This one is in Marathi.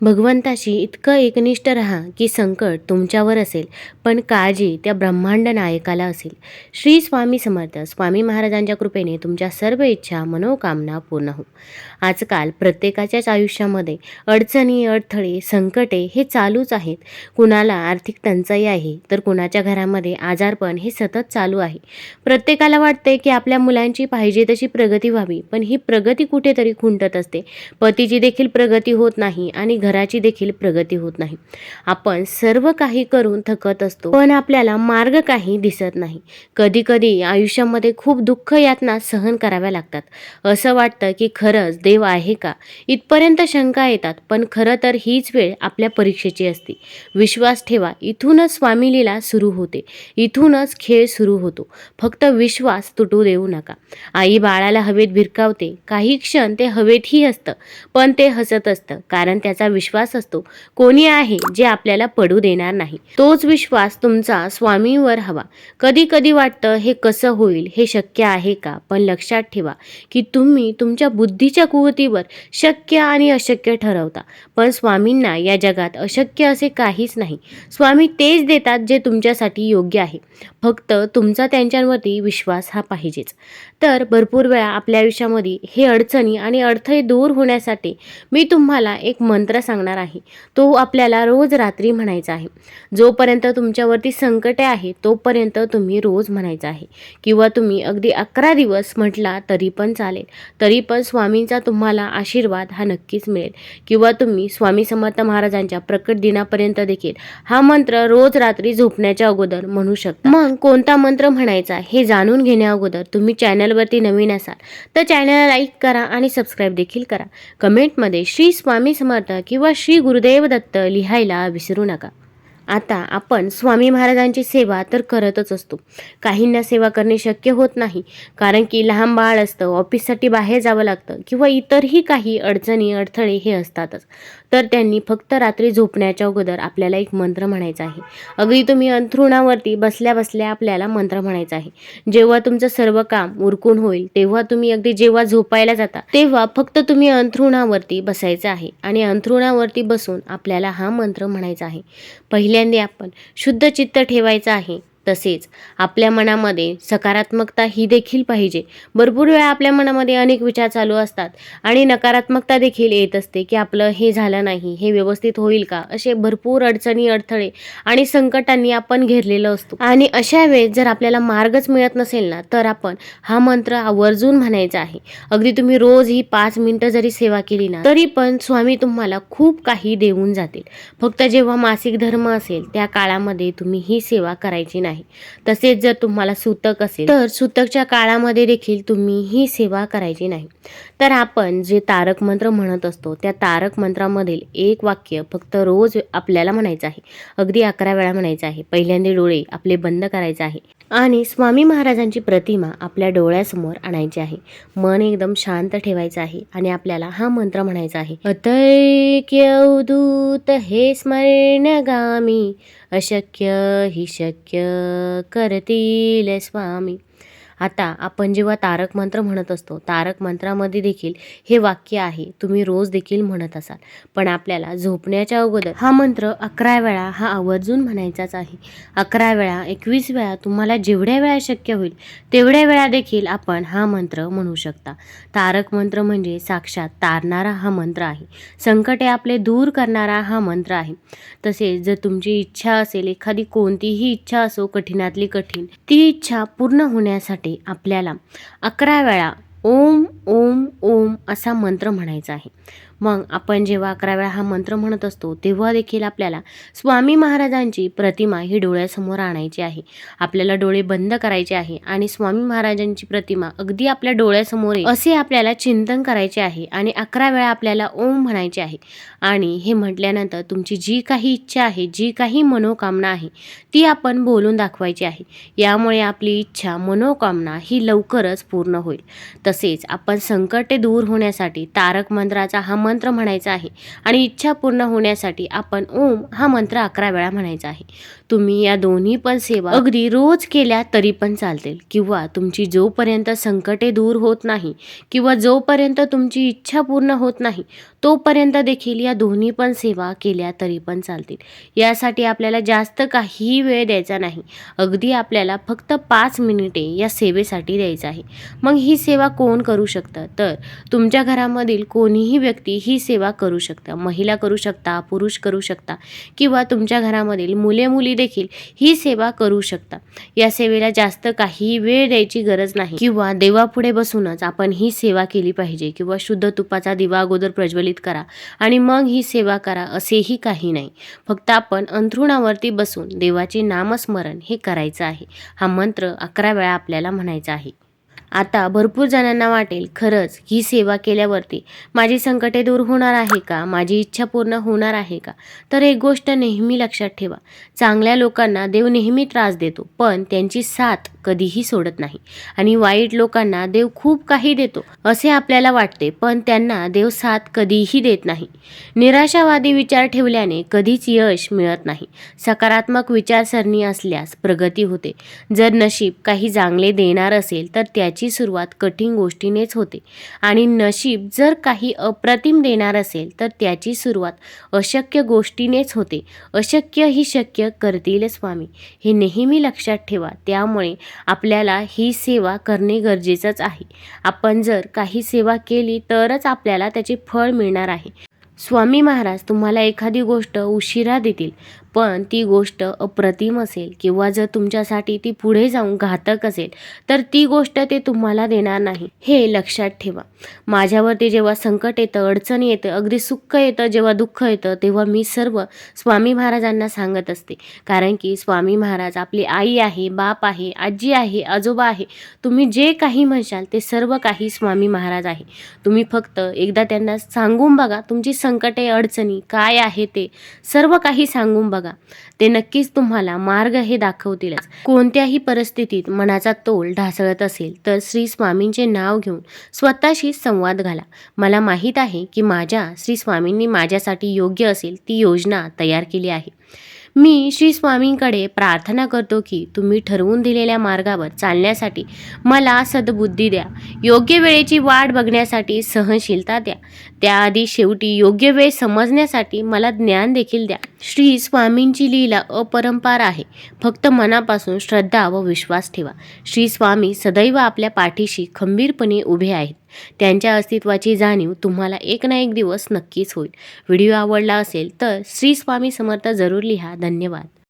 भगवंताशी इतकं एकनिष्ठ राहा की संकट तुमच्यावर असेल पण काळजी त्या ब्रह्मांड नायकाला असेल. श्री स्वामी समर्थ स्वामी महाराजांच्या कृपेने तुमच्या सर्व इच्छा मनोकामना पूर्ण हो आजकाल प्रत्येकाच्याच आयुष्यामध्ये अडचणी अडथळे संकटे हे चालूच आहेत. कुणाला आर्थिक टंचाई आहे तर कुणाच्या घरामध्ये आजारपण हे सतत चालू आहे. प्रत्येकाला वाटते की आपल्या मुलांची पाहिजे तशी प्रगती व्हावी पण ही प्रगती कुठेतरी खुंटत असते. पतीची देखील प्रगती होत नाही आणि घराची देखील प्रगती होत नाही. आपण सर्व काही करून थकत असतो पण आपल्याला मार्ग काही दिसत नाही. कधी कधी आयुष्यामध्ये खूप दुःख यातना सहन कराव्या लागतात. असं वाटतं की खरंच देव आहे का? इथपर्यंत शंका येतात पण खरं तर हीच वेळ आपल्या परीक्षेची असते. विश्वास ठेवा इथूनच स्वामी लीला सुरू होते. इथूनच खेळ सुरू होतो. फक्त विश्वास तुटू देऊ नका. आई बाळाला हवेत भिरकावते. काही क्षण ते हवेतही असतं पण ते हसत असतं कारण त्याचा विश्वास असतो. कोणी आहे जे आपल्याला पडू देणार नाही. तोच विश्वास तुमचा स्वामीवर हवा. कधी कधी वाटतं हे कसं होईल? हे शक्य आहे का? पण लक्षात ठेवा की तुम्ही तुमच्या बुद्धीच्या कुवतीवर शक्य आणि अशक्य ठरवता. पण स्वामींना या जगात अशक्य असे काहीच नाही. स्वामी तेच देतात जे तुमच्यासाठी योग्य आहे. फक्त तुमचा त्यांच्यावरती विश्वास हा पाहिजेच. तर भरपूर वेळा आपल्या आयुष्यामध्ये हे अडचणी आणि अडथळे दूर होण्यासाठी मी तुम्हाला एक मंत्र सांगणार आहे. तो आपल्याला रोज रात्री म्हणायचा आहे. जोपर्यंत तुमच्यावरती संकटे आहे तोपर्यंत तुम्ही रोज म्हणायचं आहे. किंवा तुम्ही अगदी अकरा दिवस म्हटला तरी पण चालेल. तरी पण स्वामींचा तुम्हाला आशीर्वाद हा नक्कीच मिळेल. किंवा तुम्ही स्वामी समर्थ महाराजांच्या प्रकट दिनापर्यंत देखील हा मंत्र रोज रात्री झोपण्याच्या अगोदर म्हणू शकता. मग? कोणता मंत्र म्हणायचा हे जाणून घेण्या अगोदर तुम्ही चॅनलवरती नवीन असाल तर चॅनलला लाईक करा आणि सबस्क्राईब देखील करा. कमेंटमध्ये श्री स्वामी समर्थ किंवा श्री गुरुदेव दत्त लिहायला विसरू नका. आता आपण स्वामी महाराजांची सेवा तर करतच असतो. काहींना सेवा करणे शक्य होत नाही कारण की लहान बाळ असतं ऑफिससाठी बाहेर जावं लागतं किंवा इतरही काही अडचणी अडथळे हे असतातच. तर त्यांनी फक्त रात्री झोपण्याच्या अगोदर आपल्याला एक मंत्र म्हणायचा आहे. अगदी तुम्ही अंथरुणावरती बसल्या बसल्या आपल्याला मंत्र म्हणायचा आहे. जेव्हा तुमचं सर्व काम उरकून होईल तेव्हा तुम्ही अगदी जेव्हा झोपायला जाता तेव्हा फक्त तुम्ही अंथरुणावरती बसायचं आहे आणि अंथरुणावरती बसून आपल्याला हा मंत्र म्हणायचा आहे. पहिल्यांदा आपण शुद्ध चित्त ठेवायचं आहे. तसेच आपल्या मनामध्ये सकारात्मकता ही देखील पाहिजे. भरपूर वेळा आपल्या मनामध्ये अनेक विचार चालू असतात आणि नकारात्मकता देखील येत असते की आपलं हे झालं नाही हे व्यवस्थित होईल का? असे भरपूर अडचणी अडथळे आणि संकटांनी आपण घेरलेलो असतो. आणि अशा वेळेस जर आपल्याला मार्गच मिळत नसेल ना तर आपण हा मंत्र आवर्जून म्हणायचा आहे. अगदी तुम्ही रोज ही पाच मिनिटं जरी सेवा केली ना तरी पण स्वामी तुम्हाला खूप काही देऊन जातील. फक्त जेव्हा मासिक धर्म असेल त्या काळामध्ये तुम्ही ही सेवा करायची नाही. तसेच जर तुम्हाला सूतक असेल तर सूतकच्या काळामध्ये देखील तुम्ही ही सेवा करायची नाही. तर आपण जे तारक मंत्र म्हणत असतो त्या तारक मंत्रामधील एक वाक्य फक्त रोज आपल्याला म्हणायचं आहे. अगदी अकरा वेळा म्हणायचं आहे. पहिल्यांदा डोळे आपले बंद करायचे आहे. आणि स्वामी महाराजांची प्रतिमा आपल्या डोळ्यासमोर आणायची आहे. मन एकदम शांत ठेवायचं आहे आणि आपल्याला हा मंत्र म्हणायचा आहे. अतैक्यवदूत हे स्मरणगामी अशक्य हि शक्य करतील स्वामी. आता आपण जेव्हा तारक मंत्र म्हणत असतो तारक मंत्रामध्ये देखील हे वाक्य आहे तुम्ही रोज देखील म्हणत असाल. पण आपल्याला झोपण्याच्या अगोदर हा मंत्र अकरा वेळा हा आवर्जून म्हणायचाच आहे. अकरा वेळा एकवीस वेळा तुम्हाला जेवढ्या वेळा शक्य होईल तेवढ्या वेळा देखील आपण हा मंत्र म्हणू शकता. तारक मंत्र म्हणजे साक्षात तारणारा हा मंत्र आहे. संकटे आपले दूर करणारा हा मंत्र आहे. तसेच जर तुमची इच्छा असेल एखादी कोणतीही इच्छा असो कठीणातली कठीण ती इच्छा पूर्ण होण्यासाठी आपल्याला अकरा वेळा ओम ओम ओम असा मंत्र म्हणायचा आहे. मग आपण जेव्हा अकरा वेळा हा मंत्र म्हणत असतो तेव्हा देखील आपल्याला स्वामी महाराजांची प्रतिमा ही डोळ्यासमोर आणायची आहे. आपल्याला डोळे बंद करायचे आहे आणि स्वामी महाराजांची प्रतिमा अगदी आपल्या डोळ्यासमोर आहे असे आपल्याला चिंतन करायचे आहे आणि अकरा वेळा आपल्याला ओम म्हणायचे आहे. आणि हे म्हटल्यानंतर तुमची जी काही इच्छा आहे जी काही मनोकामना आहे ती आपण बोलून दाखवायची आहे. यामुळे आपली इच्छा मनोकामना ही लवकरच पूर्ण होईल. तसेच आपण संकटे दूर होण्यासाठी तारक मंत्राचा हा मंत्र मंत्र म्हणायचा आहे आणि इच्छा पूर्ण होण्यासाठी आपण ओम हा मंत्र अकरा वेळा म्हणायचा आहे. तुम्ही या दोन्ही पण सेवा अगदी रोज केल्या तरी पण चालतील. किंवा तुमची जोपर्यंत संकटे दूर होत नाही किंवा जोपर्यंत तुमची इच्छा पूर्ण होत नाही तोपर्यंत देखील या दोन्ही पण सेवा केल्या तरी पण चालतील. यासाठी आपल्याला जास्त काहीही वेळ द्यायचा नाही. अगदी आपल्याला फक्त पाच मिनिटे या सेवेसाठी द्यायचं आहे. मग ही सेवा कोण करू शकतं? तर तुमच्या घरामधील कोणीही व्यक्ती ही सेवा करू शकतं. महिला करू शकता पुरुष करू शकता किंवा तुमच्या घरामधील मुले मुली देखील ही सेवा करू शकता. या सेवेला जास्त काही वेळ द्यायची गरज नाही. किंवा देवापुढे बसूनच आपण ही सेवा केली पाहिजे. किंवा शुद्ध तुपाचा दिवा अगोदर प्रज्वलित करा आणि मग ही सेवा करा असेही काही नाही. फक्त आपण अंथरुणावरती बसून देवाचे नामस्मरण हे करायचं आहे. हा मंत्र अकरा वेळा आपल्याला म्हणायचा आहे. आता भरपूर जणांना वाटेल खरंच ही सेवा केल्यावरती. माझी संकटे दूर होणार आहे का? माझी इच्छा पूर्ण होणार आहे का? तर एक गोष्ट नेहमी लक्षात ठेवा. चांगल्या लोकांना देव नेहमी त्रास देतो पण त्यांची साथ कधीही सोडत नाही. आणि वाईट लोकांना देव खूप काही देतो असे आपल्याला वाटते पण त्यांना देव साथ कधीही देत नाही. निराशावादी विचार ठेवल्याने कधीच यश मिळत नाही. सकारात्मक विचारसरणी असल्यास प्रगती होते. जर नशीब काही चांगले देणार असेल तर त्याची सुरुवात कठीण गोष्टीनेच होते. आणि नशीब जर काही अप्रतिम देणार असेल तर त्याची सुरुवात अशक्य गोष्टीनेच होते. अशक्य ही शक्य करतील स्वामी. हे नेहमी लक्षात ठेवा. त्यामुळे आपल्याला ही सेवा करणे गरजेचंच आहे. आपण जर काही सेवा केली तरच आपल्याला त्याचे फळ मिळणार आहे. स्वामी महाराज तुम्हाला एखादी गोष्ट उशिरा देतील. पण ती गोष्ट अप्रतिम असेल किंवा जर तुमच्यासाठी ती पुढे जाऊन घातक असेल तर ती गोष्ट ते तुम्हाला देणार नाही. हे लक्षात ठेवा. माझ्यावरती जेव्हा संकट येतं अडचण येतं अगदी सुख येतं जेव्हा दुःख येतं तेव्हा मी सर्व स्वामी महाराजांना सांगत असते. कारण की स्वामी महाराज आपली आई आहे बाप आहे आजी आहे आजोबा आहे. तुम्ही जे काही म्हणशाल ते सर्व काही स्वामी महाराज आहे. तुम्ही फक्त एकदा त्यांना सांगून बघा तुमची संकटे अडचणी काय आहे ते. सर्व काही सांगून बघा. बघा ते नक्कीच तुम्हाला मार्ग हे दाखवतीलच कोणत्याही परिस्थितीत मनाचा तोल ढासळत असेल तर श्री स्वामींचे नाव घेऊन स्वतःशी संवाद घाला. मला माहीत आहे की माझ्या श्री स्वामींनी माझ्यासाठी योग्य असेल ती योजना तयार केली आहे. मी श्री स्वामींकडे प्रार्थना करतो की तुम्ही ठरवून दिलेल्या मार्गावर चालण्यासाठी मला सद्बुद्धी द्या. योग्य वेळेची वाट बघण्यासाठी सहनशीलता द्या. त्याआधी शेवटी योग्य वेळ समजण्यासाठी मला ज्ञान देखील द्या. श्री स्वामींची लीला अपरंपार आहे. फक्त मनापासून श्रद्धा व विश्वास ठेवा. श्री स्वामी सदैव आपल्या पाठीशी खंबीरपणे उभे आहेत. त्यांच्या अस्तित्वाची जाणीव तुम्हाला एक ना एक दिवस नक्कीच होईल. व्हिडिओ आवडला असेल तर श्री स्वामी समर्थ जरूर लिहा. धन्यवाद.